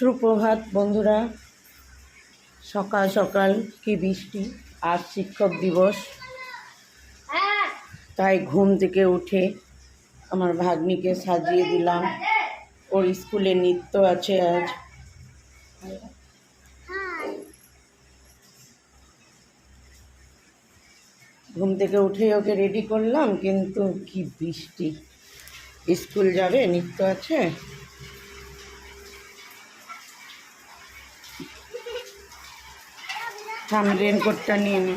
সুপ্রভাত বন্ধুরা। সকাল সকাল কি বৃষ্টি, আজ শিক্ষক দিবস। তাই ঘুম থেকে উঠে আমার ভাগ্নিকে সাজিয়ে দিলাম। ওর স্কুলে নৃত্য আছে আজ। ঘুম থেকে উঠেই ওকে রেডি করলাম, কিন্তু কি বৃষ্টি। স্কুল যাবে, নৃত্য আছে? থাম রেনকোটটা নিয়ে নে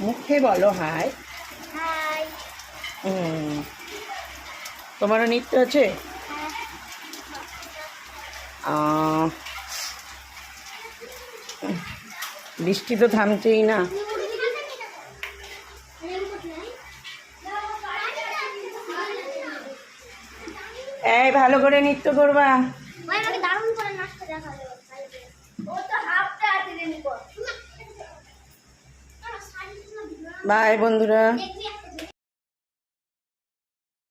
মুখে বলো হাই হাই হুম তোমারও নৃত্য আছে? বৃষ্টি তো থামছেই না। এই ভালো করে নৃত্য করবা। বাই বন্ধুরা।